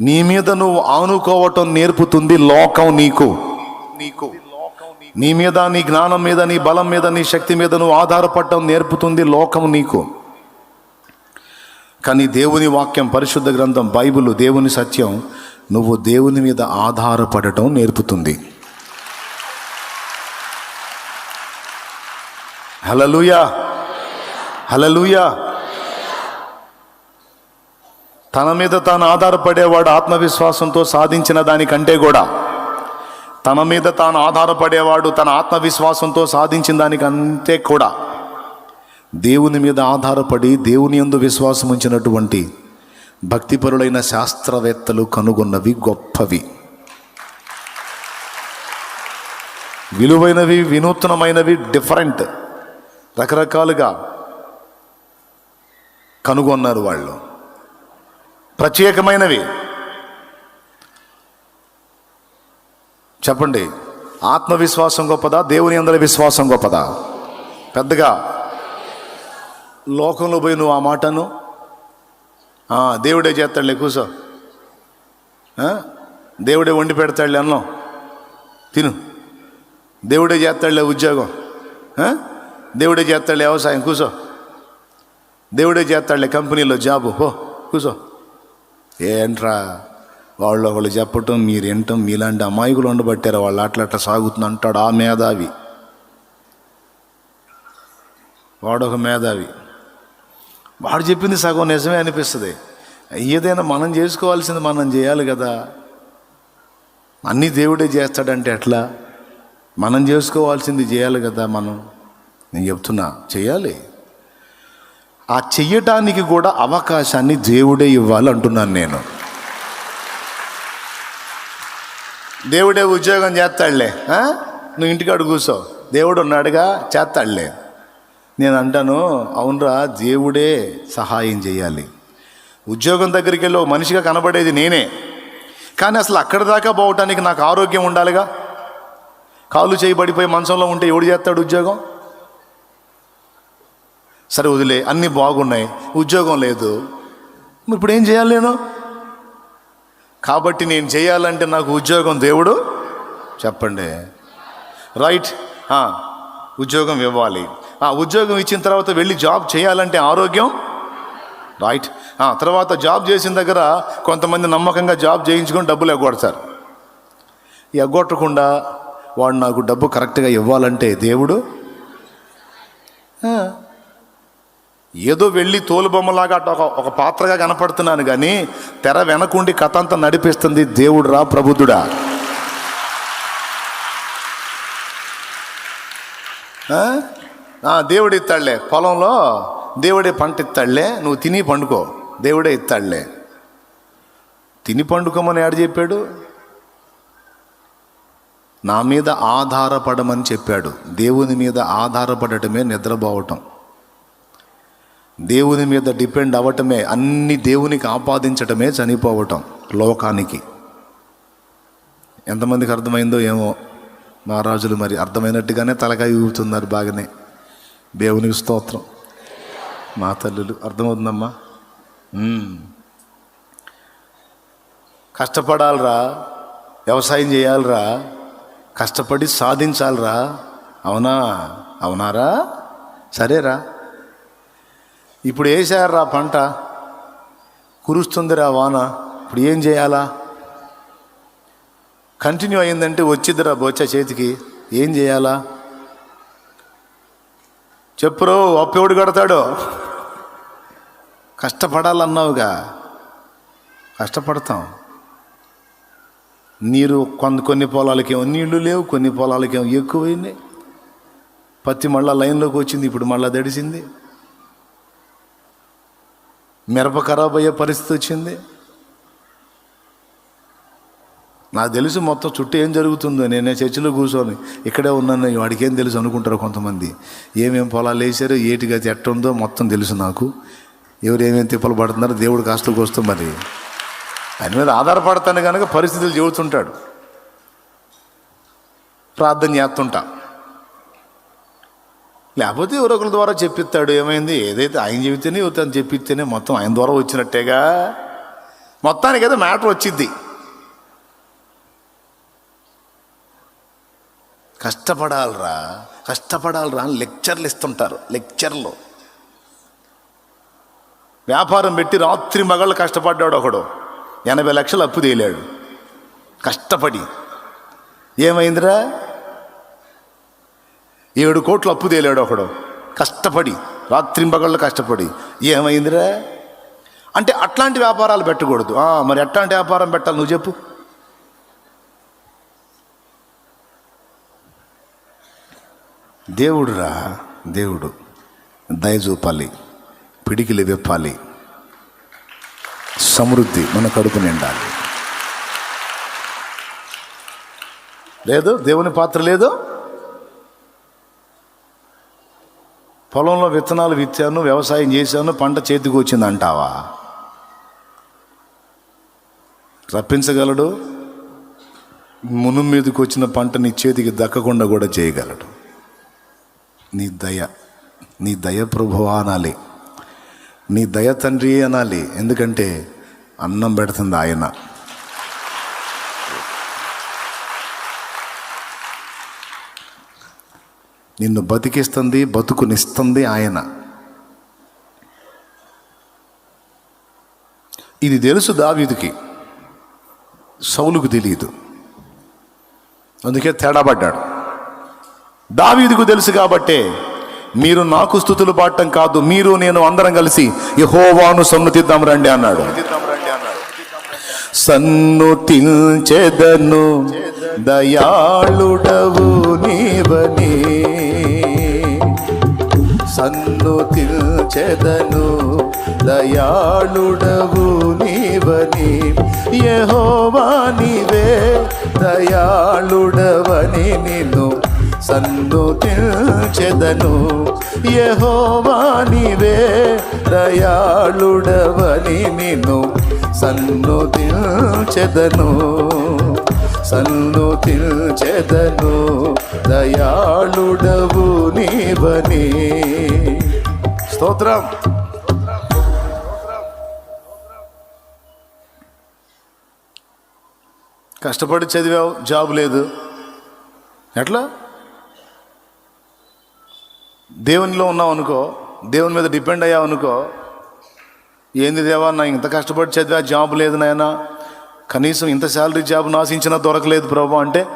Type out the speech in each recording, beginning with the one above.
నీ మీద నువ్వు ఆనుకోవటం నేర్పుతుంది లోకం నీకు. నీకు. నీ మీద నీ జ్ఞానం మీద నీ బలం మీద నీ శక్తి మీద నువ్వు ఆధారపడటం నేర్పుతుంది లోకం నీకు. కానీ దేవుని వాక్యం పరిశుద్ధ గ్రంథం బైబిల్ దేవుని సత్యం నువ్వు దేవుని మీద ఆధారపడటం నేర్పుతుంది. హలలుయా హలలుయా తన మీద తాను ఆధారపడేవాడు ఆత్మవిశ్వాసంతో సాధించిన దానికంటే కూడా తన మీద తాను ఆధారపడేవాడు తన ఆత్మవిశ్వాసంతో సాధించిన దానికంటే కూడా దేవుని మీద ఆధారపడి దేవుని యందు విశ్వాసం ఉంచినటువంటి భక్తిపరులైన శాస్త్రవేత్తలు కనుగొన్నవి గొప్పవి. విలువైనవి వినూత్నమైనవి డిఫరెంట్ రకరకాలుగా కనుగొన్నారు వాళ్ళు. ప్రత్యేకమైనవి. చెప్పండి. ఆత్మవిశ్వాసం గొప్పదా? దేవుని అందరి విశ్వాసం గొప్పదా? పెద్దగా. లోకంలో పోయి నువ్వు ఆ మాటను? దేవుడే చేస్తాడులే కూసో. దేవుడే వండి పెడతాడులే అన్నం. తిను. దేవుడే చేస్తాడులే ఉద్యోగం. దేవుడే చేస్తాడులే వ్యవసాయం కూసో. దేవుడే చేస్తాడులే కంపెనీలో జాబు. హో కూసో. ఏంట్రా? వాళ్ళు ఒకళ్ళు చెప్పటం మీరు వినటం మీలాంటి అమాయకులు ఉండబట్టారు. వాళ్ళు అట్లా అట్లా సాగుతుంది అంటాడు ఆ మేధావి. వాడొక మేధావి. వాడు చెప్పింది సగం నిజమే అనిపిస్తుంది. ఏదైనా మనం చేసుకోవాల్సింది మనం చేయాలి కదా. అన్నీ దేవుడే చేస్తాడంటే ఎట్లా? మనం చేసుకోవాల్సింది చేయాలి కదా మనం. నేను చెప్తున్నా చేయాలి. ఆ చెయ్యటానికి కూడా అవకాశాన్ని దేవుడే ఇవ్వాలి అంటున్నాను నేను. దేవుడే ఉద్యోగం చేస్తాడులే నువ్వు ఇంటికాడు కూర్చో దేవుడు ఉన్నాడుగా చేస్తాడులే. నేను అంటాను అవునరా దేవుడే సహాయం చేయాలి. ఉద్యోగం దగ్గరికి వెళ్ళి మనిషిగా కనబడేది నేనే. కానీ అసలు అక్కడ దాకా పోవటానికి నాకు ఆరోగ్యం ఉండాలిగా? కాలు చేయబడిపోయి మంచంలో ఉంటే ఎవడు చేస్తాడు ఉద్యోగం? సరే వదిలే అన్నీ బాగున్నాయి ఉద్యోగం లేదు. ఇప్పుడు ఏం చేయాలి నేను? కాబట్టి నేను చేయాలంటే నాకు ఉద్యోగం దేవుడు చెప్పండి. రైట్ ఉద్యోగం ఇవ్వాలి. ఆ ఉద్యోగం ఇచ్చిన తర్వాత వెళ్ళి జాబ్ చేయాలంటే ఆరోగ్యం? రైట్ తర్వాత జాబ్ చేసిన దగ్గర కొంతమంది నమ్మకంగా జాబ్ చేయించుకొని డబ్బులు ఎగ్గొడతారు. ఎగ్గొట్టకుండా వాడు నాకు డబ్బు కరెక్ట్గా ఇవ్వాలంటే దేవుడు? ఏదో వెళ్ళి తోలుబొమ్మలాగా అటు ఒక ఒక పాత్రగా కనపడుతున్నాను కానీ తెర వెనకుండి కథ అంతా నడిపిస్తుంది దేవుడురా ప్రబుద్ధుడా దేవుడు ఇస్తాడులే. పొలంలో దేవుడే పంట ఇస్తాడులే నువ్వు తిని పండుకో. దేవుడే ఇస్తాడులే. తిని పండుకోమని ఆడు చెప్పాడు. నా మీద ఆధారపడమని చెప్పాడు. దేవుని మీద ఆధారపడటమే నిద్రపోవటం. దేవుని మీద డిపెండ్ అవ్వటమే అన్ని దేవునికి ఆపాదించటమే చనిపోవటం లోకానికి. ఎంతమందికి అర్థమైందో ఏమో? మహారాజులు మరి అర్థమైనట్టుగానే తలకాయ ఊపుతున్నారు బాగానే. దేవునికి స్తోత్రం. మా తల్లులు అర్థమవుతుందమ్మా? కష్టపడాలరా కష్టపడాలిరా వ్యవసాయం చేయాలిరా కష్టపడి సాధించాలిరా. అవునా? అవునారా? సరేరా. ఇప్పుడు వేసారా పంట? కురుస్తుందిరా వాన. ఇప్పుడు ఏం చేయాలా? కంటిన్యూ అయిందంటే వచ్చిద్దిరా బొచ్చ చేతికి. ఏం చేయాలా? చెప్పురో అప్పెవడు కడతాడో? కష్టపడాలన్నావుగా. కష్టపడతాం. నీరు కొన్ని కొన్ని పొలాలకేమో నీళ్ళు లేవు కొన్ని పొలాలకేమో ఎక్కువైనాయి పత్తి మళ్ళీ లైన్లోకి వచ్చింది ఇప్పుడు మళ్ళీ దడిసింది. మిరప ఖరాబ్ అయ్యే పరిస్థితి వచ్చింది. నాకు తెలుసు మొత్తం చుట్టూ ఏం జరుగుతుందో. నేనే చర్చిలో కూర్చొని ఇక్కడే ఉన్నాను. వాడికి ఏం తెలుసు అనుకుంటారు కొంతమంది. ఏమేం పొలాలు వేసారో ఏటిగా ఎట్ట ఉందో మొత్తం తెలుసు నాకు. ఎవరు ఏమేమి తిప్పలు పడుతున్నారో దేవుడు కాస్తకు వస్తూ మరి. ఆయన మీద ఆధారపడతాను కనుక పరిస్థితులు చెబుతుంటాడు. ప్రార్థన చేస్తుంటా. లేకపోతే ఎవరొకరి ద్వారా చెప్పిస్తాడు. ఏమైంది? ఏదైతే ఆయన చెబితేనే యువతను చెప్పిస్తేనే మొత్తం ఆయన ద్వారా వచ్చినట్టేగా? మొత్తానికి ఏదో మ్యాటర్ వచ్చింది కష్టపడాలరా. కష్టపడాలరా అని లెక్చర్లు ఇస్తుంటారు. లెక్చర్లు. వ్యాపారం పెట్టి రాత్రి మగళ్ళు కష్టపడ్డాడు ఒకడు. ఎనభై లక్షలు అప్పు తేలాడు. కష్టపడి. ఏమైందిరా? ఏడు కోట్లు అప్పు తేలాడు ఒకడు కష్టపడి రాత్రింబగళ్ళు కష్టపడి. ఏమైందిరా? అంటే అట్లాంటి వ్యాపారాలు పెట్టకూడదు. మరి ఎట్లాంటి వ్యాపారం పెట్టాలి నువ్వు చెప్పు. దేవుడురా దేవుడు. దయ చూపాలి. పిడికిలు విప్పాలి. సమృద్ధి మన కడుపు నిండాలి. లేదు? దేవుని పాత్ర లేదు? పొలంలో విత్తనాలు విత్తాను వ్యవసాయం చేశాను పంట చేతికి వచ్చింది అంటావా రప్పించగలడు మును మీదకి వచ్చిన పంట నీ చేతికి దక్కకుండా కూడా చేయగలడు. నీ దయ నీ దయ ప్రభువా అనాలి. నీ దయ తండ్రి అనాలి. ఎందుకంటే అన్నం పెడుతుంది ఆయన. నిన్ను బతికిస్తుంది బతుకునిస్తుంది ఆయన. ఇది తెలుసు దావీదుకి. సౌలుకు తెలియదు అందుకే తేడా పడ్డాడు. దావీదుకు తెలుసు కాబట్టే మీరు నాకు స్థుతులు పాడటం కాదు మీరు నేను అందరం కలిసి యహోవాను సన్నతిద్దాం రండి అన్నాడు. సన్నుతించెదను దయాళుడవు నీవని. సన్నుతించెదను దయాళుడవు నీవని. యహోవా నీవే దయాళుడవని నిన్ను సన్నుతించెదను యహోవా నీవే దయాళుడవని నిన్ను సన్నుతించెదను సన్నుతించెదను దయాళుడవు నీవని. స్తోత్రం. కష్టపడి చదివావు జాబ్ లేదు. ఎట్లా? దేవునిలో ఉన్నావు అనుకో దేవుని మీద డిపెండ్ అయ్యావు అనుకో ఏంది దేవా నా ఇంత కష్టపడి చదివా జాబ్ లేదు నాయన. కనీసం ఇంత శాలరీ జాబ్ నాశించినా దొరకలేదు ప్రభు అంటే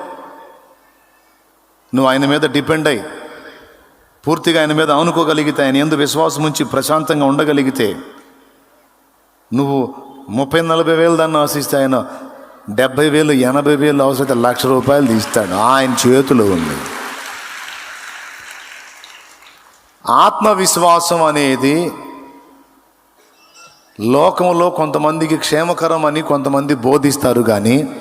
నువ్వు ఆయన మీద డిపెండ్ అయ్యి పూర్తిగా ఆయన మీద అనుకోగలిగితే ఆయన ఎందు విశ్వాసం ఉంచి ప్రశాంతంగా ఉండగలిగితే నువ్వు ముప్పై నలభై వేలు దాన్ని ఆశిస్తే ఆయన డెబ్బై వేలు ఎనభై వేలు అవసరమైతే లక్ష రూపాయలు తీస్తాడు. ఆయన చేతిలో ఉంది. ఆత్మవిశ్వాసం అనేది లోకంలో కొంతమందికి క్షేమకరం అని కొంతమంది బోధిస్తారు కానీ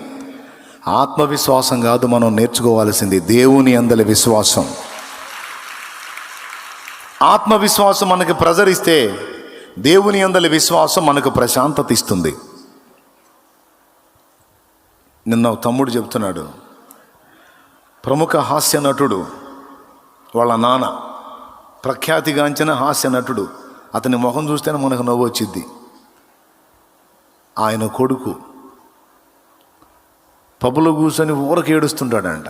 ఆత్మవిశ్వాసం కాదు మనం నేర్చుకోవాల్సింది దేవుని అందలి విశ్వాసం. ఆత్మవిశ్వాసం మనకి ప్రజరిస్తే దేవుని అందలి విశ్వాసం మనకు ప్రశాంతత ఇస్తుంది. నిన్న తమ్ముడు చెప్తున్నాడు ప్రముఖ హాస్య నటుడు వాళ్ళ నాన్న ప్రఖ్యాతిగాంచిన హాస్య నటుడు అతని ముఖం చూస్తేనే మనకు నవ్వు వచ్చిద్ది. ఆయన కొడుకు. పబ్బులో కూర్చొని ఊరకేడుస్తుంటాడంట ఏడుస్తుంటాడంట.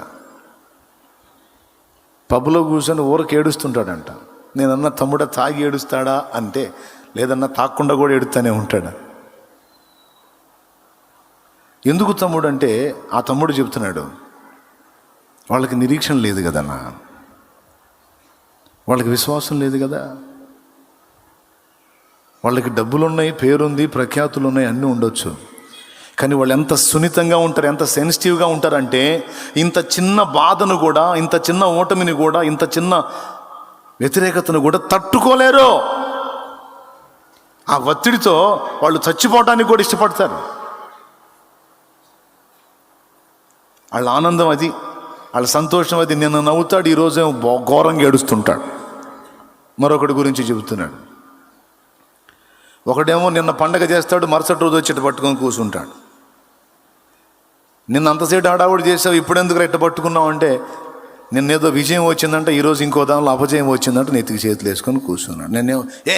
పబ్బులో కూర్చొని ఊరకు ఏడుస్తుంటాడంట. నేనన్నా తమ్ముడ తాగి ఏడుస్తాడా అంటే లేదన్నా తాకుండా కూడా ఏడుతానే ఉంటాడు. ఎందుకు తమ్ముడు అంటే ఆ తమ్ముడు చెప్తున్నాడు వాళ్ళకి నిరీక్షణ లేదు కదన్నా. వాళ్ళకి విశ్వాసం లేదు కదా. వాళ్ళకి డబ్బులు ఉన్నాయి పేరుంది ప్రఖ్యాతులు ఉన్నాయి అన్నీ ఉండొచ్చు. కానీ వాళ్ళు ఎంత సున్నితంగా ఉంటారు ఎంత సెన్సిటివ్గా ఉంటారంటే ఇంత చిన్న బాధను కూడా ఇంత చిన్న ఓటమిని కూడా ఇంత చిన్న వ్యతిరేకతను కూడా తట్టుకోలేరు. ఆ ఒత్తిడితో వాళ్ళు చచ్చిపోవడానికి కూడా ఇష్టపడతారు. వాళ్ళ ఆనందం అది వాళ్ళ సంతోషం అది. నిన్న నవ్వుతాడు ఈరోజు ఘోరంగా ఏడుస్తుంటాడు. మరొకటి గురించి చెబుతున్నాడు. ఒకడేమో నిన్న పండగ చేస్తాడు మరుసటి రోజు వచ్చి పట్టుకొని కూర్చుంటాడు నిన్న అంతసేపు ఆడావుడు చేసావు ఇప్పుడెందుకు రెట్ట పట్టుకున్నావు అంటే నిన్న ఏదో విజయం వచ్చిందంటే ఈరోజు ఇంకో దానిలో అపజయం వచ్చిందంటే నెత్తికి చేతులు వేసుకొని కూర్చున్నాడు నేనే ఏ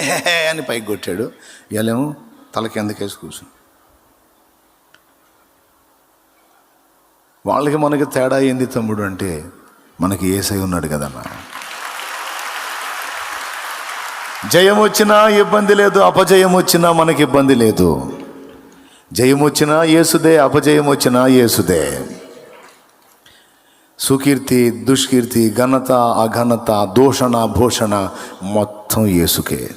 అని పైకి కొట్టాడు. ఇవాళేమో తలకి ఎందుకేసి కూర్చుని వాళ్ళకి మనకి తేడా ఏంది తమ్ముడు అంటే మనకి ఏసై ఉన్నాడు కదన్నా. జయం వచ్చినా ఇబ్బంది లేదు అపజయం వచ్చినా మనకి ఇబ్బంది లేదు. జయం వచ్చినా యేసుదే అపజయం వచ్చినా యేసుదే. సుకీర్తి దుష్కీర్తి ఘనత అఘనత దూషణ భూషణ మొత్తం యేసుకే.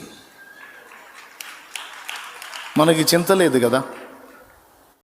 మనకి చింత లేదు కదా?